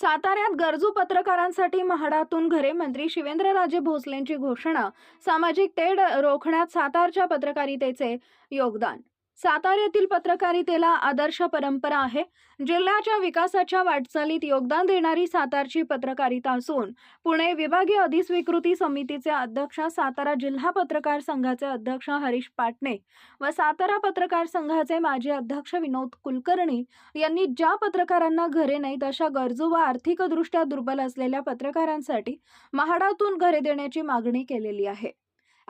साताऱ्यात गरजू पत्रकारांसाठी म्हाडातून घरे मंत्री शिवेंद्रराजे भोसलेंची घोषणा. सामाजिक तेढ रोखण्यात सातारच्या पत्रकारितेचे योगदान. साताऱ्यातील पत्रकारितेला आदर्श परंपरा आहे. जिल्ह्याच्या विकासाच्या वाटचालीत योगदान देणारी सातारची पत्रकारिता असून पुणे विभागीय अधिस्वीकृती समितीचे अध्यक्ष सातारा जिल्हा पत्रकार संघाचे अध्यक्ष हरीश पाटणे व सातारा पत्रकार संघाचे माजी अध्यक्ष विनोद कुलकर्णी यांनी ज्या पत्रकारांना घरे नाहीत अशा गरजू व आर्थिकदृष्ट्या दुर्बल असलेल्या पत्रकारांसाठी म्हाडातून घरे देण्याची मागणी केलेली आहे.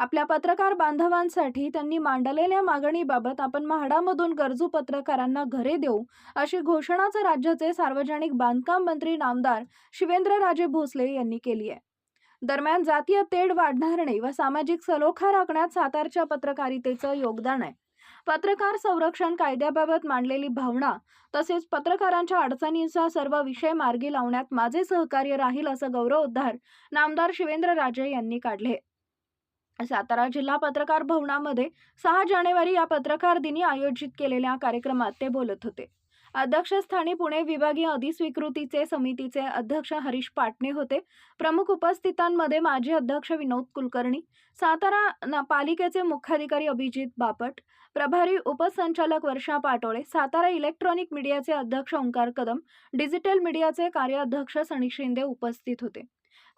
आपल्या पत्रकार बांधवांसाठी त्यांनी मांडलेल्या मागणीबाबत आपण म्हाडामधून गरजू पत्रकारांना घरे देऊ अशी घोषणाच राज्याचे सार्वजनिक बांधकाम मंत्री नामदार शिवेंद्रराजे भोसले यांनी केली आहे. दरम्यान जातीय तेढ वाढणारणे व सामाजिक सलोखा राखण्यात सातारच्या पत्रकारितेचं योगदान आहे. पत्रकार संरक्षण कायद्याबाबत मांडलेली भावना तसेच पत्रकारांच्या अडचणींचा सर्व विषय मार्गी लावण्यात माझे सहकार्य राहील असं गौरवोद्धार नामदार शिवेंद्रराजे यांनी काढले सातारा जिल्हा पत्रकार भवनामध्ये सहा जानेवारी या पत्रकार दिनी आयोजित केलेल्या कार्यक्रमात ते बोलत होते. अध्यक्षस्थानी पुणे विभागीय अधिस्वीकृतीचे समितीचे अध्यक्ष हरीश पाटणे होते. प्रमुख उपस्थितांमध्ये माजी अध्यक्ष विनोद कुलकर्णी सातारा न- पालिकेचे मुख्याधिकारी अभिजित बापट प्रभारी उपसंचालक वर्षा पाटोळे सातारा इलेक्ट्रॉनिक मीडियाचे अध्यक्ष ओंकार कदम डिजिटल मीडियाचे कार्याध्यक्ष सनी शिंदे उपस्थित होते.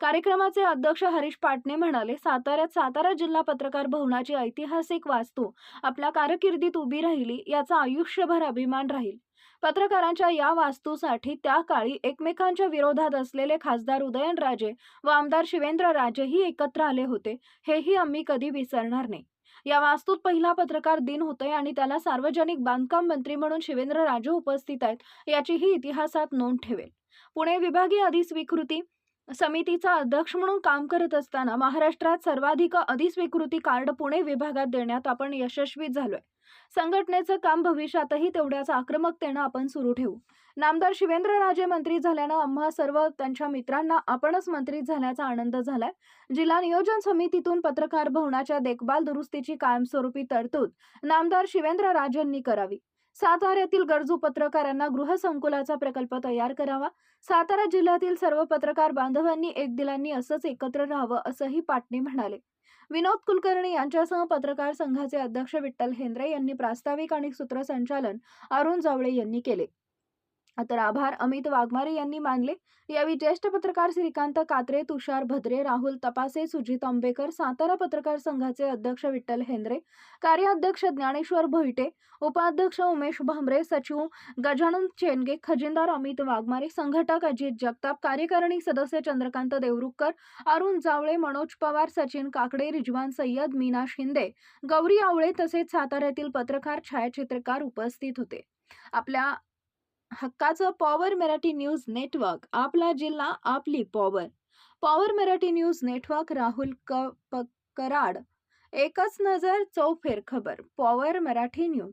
कार्यक्रमाचे अध्यक्ष हरीश पाटणे म्हणाले साताऱ्यात सातारा जिल्हा पत्रकार भवनाची ऐतिहासिक वास्तू आपल्या कारकिर्दीत उभी राहिली याचा आयुष्यभर अभिमान राहील. पत्रकारांच्या या वास्तूसाठी त्या काळी एकमेकांच्या विरोधात असलेले खासदार उदयनराजे व आमदार शिवेंद्र राजेही एकत्र आले होते हेही आम्ही कधी विसरणार नाही. या वास्तूत पहिला पत्रकार दिन होतोय आणि त्याला सार्वजनिक बांधकाम मंत्री म्हणून शिवेंद्रराजे उपस्थित आहेत याचीही इतिहासात नोंद ठेवेल. पुणे विभागीय अधिस्वीकृती समितीचा अध्यक्ष म्हणून काम करत असताना महाराष्ट्रात सर्वाधिक अधिस्वीकृती कार्ड पुणे विभागात देण्यात आपण यशस्वी झालोय. संघटनेचं काम भविष्यातही तेवढ्याच आक्रमकतेनं आपण सुरू ठेवू. नामदार शिवेंद्रराजे मंत्री झाल्यानं आम्हा सर्व त्यांच्या मित्रांना आपणच मंत्री झाल्याचा आनंद झालाय. जिल्हा नियोजन समितीतून पत्रकार भवनाच्या देखभाल दुरुस्तीची कायमस्वरूपी तरतूद नामदार शिवेंद्रराजेंनी करावी. साताऱ्यातील गरजू पत्रकारांना गृहसंकुलाचा प्रकल्प तयार करावा. सातारा जिल्ह्यातील सर्व पत्रकार बांधवांनी एक दिलांनी असंच एकत्र राहावं असंही पाटणे म्हणाले. विनोद कुलकर्णी यांच्यासह पत्रकार संघाचे अध्यक्ष विठ्ठल हेंद्रे यांनी प्रास्ताविक आणि सूत्रसंचालन अरुण जावळे यांनी केले. तर आभार. अमित वाघमारे यांनी मानले यावेळी ज्येष्ठ पत्रकार श्रीकांत कात्रे तुषार भद्रे राहुल तपासे सुजित आंबेकर सातारा पत्रकार संघाचे अध्यक्ष विठ्ठल हेंद्रे कार्याध्यक्ष ज्ञानेश्वर भोईटे उपाध्यक्ष उमेश भांबरे सचिव गजानन चेनगे खजिनदार अमित वाघमारे संघटक अजित जगताप कार्यकारिणी सदस्य चंद्रकांत देवरुखकर अरुण जावळे मनोज पवार सचिन काकडे रिजवान सय्यद मीना शिंदे गौरी आवळे तसेच साताऱ्यातील पत्रकार छायाचित्रकार उपस्थित होते. आपल्या हक्काचं पॉवर मराठी न्यूज नेटवर्क आपला जिल्हा आपली power. Power Marathi news network Rahul क प कराड. एकच नजर चौफेर खबर. Power Marathi news.